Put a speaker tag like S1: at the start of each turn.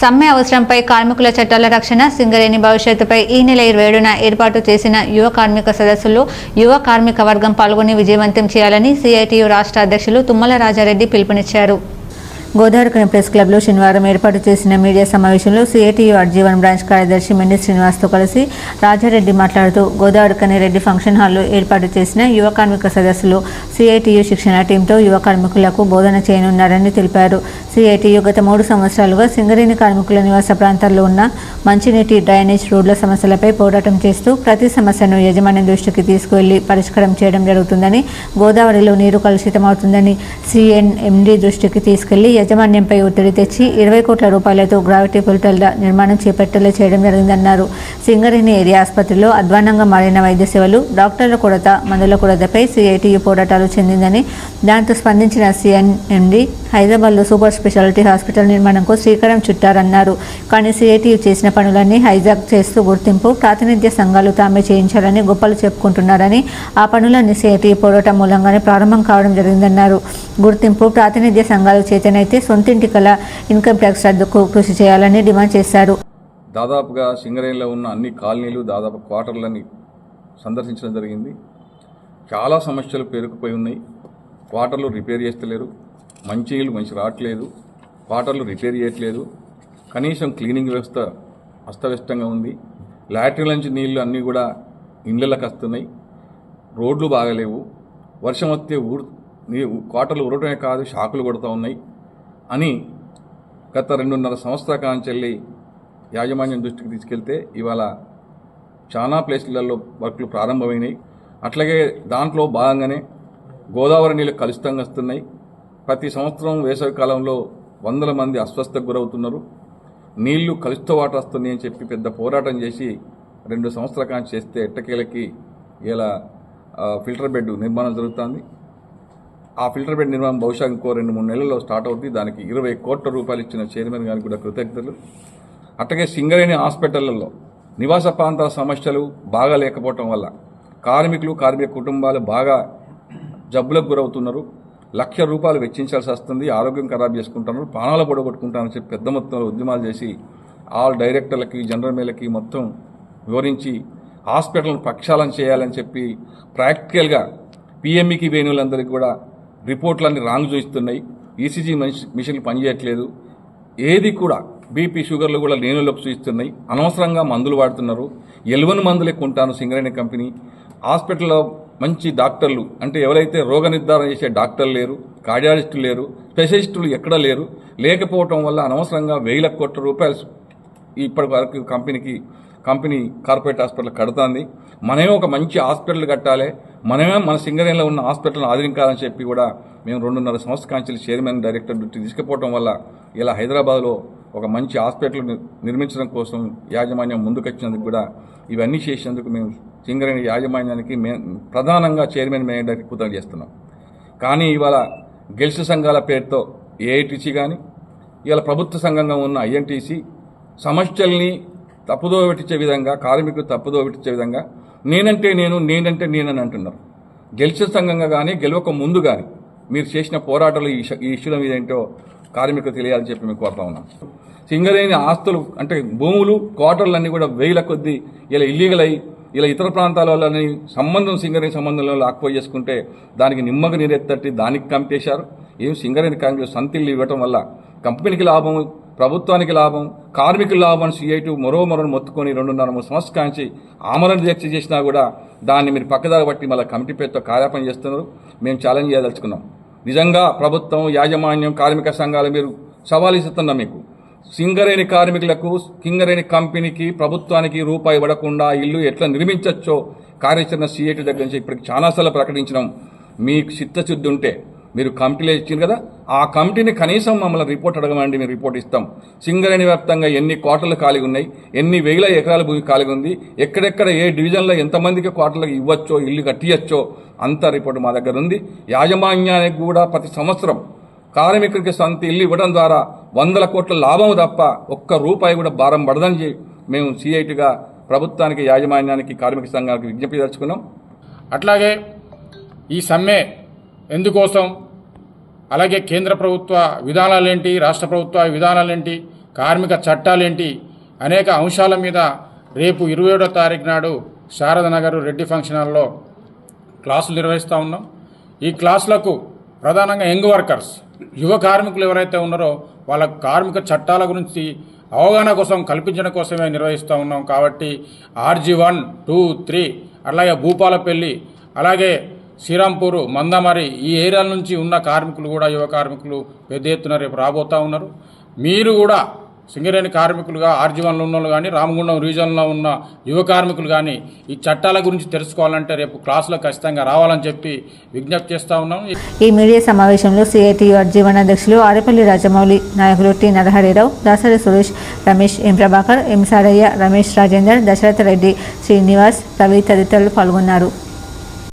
S1: సమ్మె అవసరంపై కార్మికుల చట్టాల రక్షణ సింగరేణి భవిష్యత్తుపై ఈ నెల ఇరవై ఏడున ఏర్పాటు చేసిన యువ కార్మిక సదస్సులో యువ కార్మిక వర్గం పాల్గొని విజయవంతం చేయాలని సిఐటియు రాష్ట్ర అధ్యక్షులు తుమ్మల రాజారెడ్డి పిలుపునిచ్చారు. గోదావరికని ప్రెస్ క్లబ్లో శనివారం ఏర్పాటు చేసిన మీడియా సమావేశంలో సిఐటియు అర్జీవన్ బ్రాంచ్ కార్యదర్శి మెండి శ్రీనివాస్తో కలిసి రాజారెడ్డి మాట్లాడుతూ గోదావరికని రెడ్డి ఫంక్షన్ హాల్లో ఏర్పాటు చేసిన యువ కార్మిక సదస్సులో సిఐటియు శిక్షణ టీంతో యువ కార్మికులకు బోధన చేయనున్నారని తెలిపారు. సిఐటియు గత మూడు సంవత్సరాలుగా సింగరేణి కార్మికుల నివాస ప్రాంతాల్లో ఉన్న మంచినీటి డ్రైనేజ్ రోడ్ల సమస్యలపై పోరాటం చేస్తూ ప్రతి సమస్యను యజమాని దృష్టికి తీసుకువెళ్ళి పరిష్కారం చేయడం జరుగుతుందని గోదావరిలో నీరు కలుషితమవుతుందని సిఎన్ఎండి దృష్టికి తీసుకెళ్ళి యాజమాన్యంపై ఒత్తిడి తెచ్చి ఇరవై కోట్ల రూపాయలతో గ్రావిటీ ఫిల్టర్ల నిర్మాణం చేపట్టేలా చేయడం జరిగిందన్నారు. సింగరేణి ఏరియా ఆసుపత్రిలో అధ్వానంగా మారిన వైద్య సేవలు డాక్టర్ల కొరత మందుల కొరతపై సిఐటియు పోరాటాలు చెందిందని దాంతో స్పందించిన సిఎన్ఎండి హైదరాబాద్లో సూపర్ స్పెషాలిటీ హాస్పిటల్ నిర్మాణంకు శ్రీకారం చుట్టారన్నారు. కానీ సిఐటియు చేసిన పనులన్నీ హైజాక్ చేస్తూ గుర్తింపు ప్రాతినిధ్య సంఘాలు తామే చేయించాలని గొప్పలు చెప్పుకుంటున్నారని ఆ పనులన్నీ సిఐటియు పోరాటం మూలంగానే ప్రారంభం కావడం జరిగిందన్నారు. గుర్తింపు ప్రాతినిధ్య సంఘాలు చేతనైతే సొంతింటి కల ఇన్కమ్ ట్యాక్స్ రద్దుకు కృషి చేయాలని డిమాండ్ చేశారు.
S2: దాదాపుగా సింగరేణిలో ఉన్న అన్ని కాలనీలు దాదాపు క్వార్టర్లని సందర్శించడం జరిగింది. చాలా సమస్యలు పేరుకుపోయి ఉన్నాయి. క్వార్టర్లు రిపేర్ చేస్తలేరు. మంచినీళ్ళు మంచి రావట్లేదు. క్వార్టర్లు రిపేర్ చేయట్లేదు. కనీసం క్లీనింగ్ వ్యవస్థ అస్తవ్యస్తంగా ఉంది. లాట్రిన్ నుంచి నీళ్ళు అన్నీ కూడా ఇండ్లలకు వస్తున్నాయి. రోడ్లు బాగలేవు. వర్షం వస్తే ఊరు క్వార్టర్లు ఊరటమే కాదు షాకులు కొడుతూ ఉన్నాయి. అని గత రెండున్నర సంవత్సరాల కాంచెల్లి యాజమాన్యం దృష్టికి తీసుకెళ్తే ఇవాళ చాలా ప్లేస్లలో వర్క్లు ప్రారంభమైనాయి. అట్లాగే దాంట్లో భాగంగానే గోదావరి నీళ్ళు కలుషితంగా వస్తున్నాయి. ప్రతి సంవత్సరం వేసవి కాలంలో వందల మంది అస్వస్థకు గురవుతున్నారు. నీళ్ళు కలుషిత వాటర్ వస్తున్నాయి అని చెప్పి పెద్ద పోరాటం చేసి రెండు సంవత్సరాల కాంచి చేస్తే ఎట్టకేలకి ఇలా ఫిల్టర్ బెడ్ నిర్మాణం జరుగుతుంది. ఆ ఫిల్టర్ బెడ్ నిర్మాణం బహుశా ఇంకో రెండు మూడు నెలల్లో స్టార్ట్ అవుతుంది దానికి ఇరవై కోట్ల రూపాయలు ఇచ్చిన చైర్మన్ గారికి కూడా కృతజ్ఞతలు. అట్లాగే సింగరేణి హాస్పిటళ్ళలో నివాస ప్రాంతాల సమస్యలు బాగా లేకపోవటం వల్ల కార్మికులు కార్మిక కుటుంబాలు బాగా జబ్బులకు గురవుతున్నారు. లక్ష రూపాయలు వెచ్చించాల్సి వస్తుంది. ఆరోగ్యం ఖరాబ్ చేసుకుంటున్నారు. ప్రాణాలు పొడగొట్టుకుంటారని చెప్పి పెద్ద మొత్తంలో ఉద్యమాలు చేసి ఆల్ డైరెక్టర్లకి జనరల్ మేలకి మొత్తం వివరించి హాస్పిటల్ను ప్రక్షాళన చేయాలని చెప్పి ప్రాక్టికల్గా పిఎంఈకి వేణువులందరికీ కూడా రిపోర్ట్లన్నీ రాంగ్ చూపిస్తున్నాయి ఈసీజీ మిషన్లు పనిచేయట్లేదు. ఏది కూడా బీపీ షుగర్లు కూడా లేనులోకి చూపిస్తున్నాయి అనవసరంగా మందులు వాడుతున్నారు. ఎలువని మందులే కొంటాను సింగరేణి కంపెనీ. హాస్పిటల్లో మంచి డాక్టర్లు అంటే ఎవరైతే రోగ నిర్ధారణ చేసే డాక్టర్లు లేరు కార్డియాలజిస్టులు లేరు స్పెషలిస్టులు ఎక్కడా లేరు లేకపోవటం వల్ల అనవసరంగా వేల కోట్ల రూపాయలు ఇప్పటి వరకు కంపెనీకి కంపెనీ కార్పొరేట్ హాస్పిటల్ కడుతుంది. మనమే ఒక మంచి హాస్పిటల్ కట్టాలి. మనమే మన సింగరేణిలో ఉన్న హాస్పిటల్ని ఆదరించాలని చెప్పి కూడా మేము రెండున్నర సంవత్సర కాంచెలు చైర్మన్ డైరెక్టర్ డ్యూటీ తీసుకుపోవడం వల్ల ఇలా హైదరాబాద్లో ఒక మంచి హాస్పిటల్ నిర్మించడం కోసం యాజమాన్యం ముందుకొచ్చినందుకు కూడా ఇవన్నీ చేసినందుకు మేము సింగరేణి యాజమాన్యానికి మే ప్రధానంగా చైర్మన్ మేనేజర్కి కృతజ్ఞత చేస్తున్నాం. కానీ ఇవాళ గెలిచిన సంఘాల పేరుతో ఏఐటీసీ కానీ ఇవాళ ప్రభుత్వ సంఘంగా ఉన్న ఐఎన్టీసీ సమస్యల్ని తప్పుదో పెట్టించే విధంగా కార్మికులు తప్పుదో పెట్టించే విధంగా నేనంటే నేను నేనంటే నేనని అంటున్నారు. గెలిచిన సంఘంగా కానీ గెలవక ముందు కానీ మీరు చేసిన పోరాటాలు ఈ ఇష్యూలో ఈ ఇష్యూల మీద ఏంటో కార్మికులు తెలియాలని చెప్పి మీకు కోరుతా ఉన్నాం సింగరేణి ఆస్తులు అంటే భూములు క్వార్టర్లు అన్నీ కూడా వేల కొద్దీ ఇలా ఇల్లీగల్ అయ్యి ఇలా ఇతర ప్రాంతాల వాళ్ళని సంబంధం సింగరేణి సంబంధంలో లాక్పోయి చేసుకుంటే దానికి నిమ్మకు నీరెత్తట్టి దానికి కంపేశారు ఏం సింగరేణి కార్మికులు సంతిల్లు ఇవ్వటం వల్ల కంపెనీకి లాభం ప్రభుత్వానికి లాభం కార్మికుల లాభం సిఐటు మరో మరో మొత్తుకొని రెండున్నర మూడు సంవత్సరాల ఆమరణ దీక్ష చేసినా కూడా దాన్ని మీరు పక్కదారి బట్టి మళ్ళీ కమిటీ పేరుతో కార్యాపన చేస్తున్నారు. మేము ఛాలెంజ్ చేయదలుచుకున్నాం. నిజంగా ప్రభుత్వం యాజమాన్యం కార్మిక సంఘాలు మీరు సవాలు ఇస్తున్నాం మీకు. సింగరేణి కార్మికులకు సింగరేణి కంపెనీకి ప్రభుత్వానికి రూపాయి ఇవ్వకుండా ఇల్లు ఎట్లా నిర్మించవచ్చో కార్యాచరణ సిఐటి దగ్గర నుంచి ఇప్పటికి చాలాసార్లు ప్రకటించడం మీకు చిత్తశుద్ధి ఉంటే మీరు కమిటీలో ఇచ్చింది కదా ఆ కమిటీని కనీసం మమ్మల్ని రిపోర్ట్ అడగమండి మేము రిపోర్ట్ ఇస్తాం. సింగరేణి వ్యాప్తంగా ఎన్ని కోటలు ఖాళీ ఉన్నాయి ఎన్ని వేల ఎకరాల భూమి ఖాళీ ఉంది ఎక్కడెక్కడ ఏ డివిజన్లో ఎంతమందికి కోటలకు ఇవ్వచ్చో ఇల్లు కట్టియచ్చో అంత రిపోర్ట్ మా దగ్గర ఉంది. యాజమాన్యానికి కూడా ప్రతి సంవత్సరం కార్మికుడికి సొంత ఇల్లు ఇవ్వడం ద్వారా వందల కోట్ల లాభం తప్ప ఒక్క రూపాయి కూడా భారం పడదని మేము సిఐటిగా ప్రభుత్వానికి యాజమాన్యానికి కార్మిక సంఘానికి విజ్ఞప్తి తెచ్చుకున్నాం
S3: అట్లాగే ఈ సమ్మె ఎందుకోసం అలాగే కేంద్ర ప్రభుత్వ విధానాలేంటి రాష్ట్ర ప్రభుత్వ విధానాలేంటి కార్మిక చట్టాలేంటి అనేక అంశాల మీద రేపు ఇరవై ఏడో తారీఖు నాడు శారదనగర్ రెడ్డి ఫంక్షన్ హాల్లో క్లాసులు నిర్వహిస్తూ ఉన్నాం. ఈ క్లాసులకు ప్రధానంగా యంగ్ వర్కర్స్ యువ కార్మికులు ఎవరైతే ఉన్నారో వాళ్ళ కార్మిక చట్టాల గురించి అవగాహన కోసం కల్పించడం కోసమే నిర్వహిస్తూ ఉన్నాం. కాబట్టి ఆర్జీ వన్ టూ త్రీ అలాగే భూపాలపల్లి అలాగే శ్రీరాంపూర్ మందమరి ఈ ఏరియాల నుంచి ఉన్న కార్మికులు కూడా యువ కార్మికులు పెద్ద ఎత్తున రేపు రాబోతూ ఉన్నారు. మీరు కూడా సింగరేణి కార్మికులుగా ఆర్జీవన్లో ఉన్న వాళ్ళు కానీ రామగుండం రీజన్లో ఉన్న యువ కార్మికులు కానీ ఈ చట్టాల గురించి తెలుసుకోవాలంటే రేపు క్లాసులో ఖచ్చితంగా రావాలని చెప్పి విజ్ఞప్తి చేస్తూ ఉన్నాం.
S1: ఈ మీడియా సమావేశంలో సిఐటి ఆర్జీవన్ అధ్యక్షులు ఆరేపల్లి రాజమౌళి నాయకులు T Naraharirao Dasari Suresh Ramesh M Prabhakar M Sarayya Ramesh Rajender Dasaratha Reddy Srinivas Ravi తదితరులు పాల్గొన్నారు.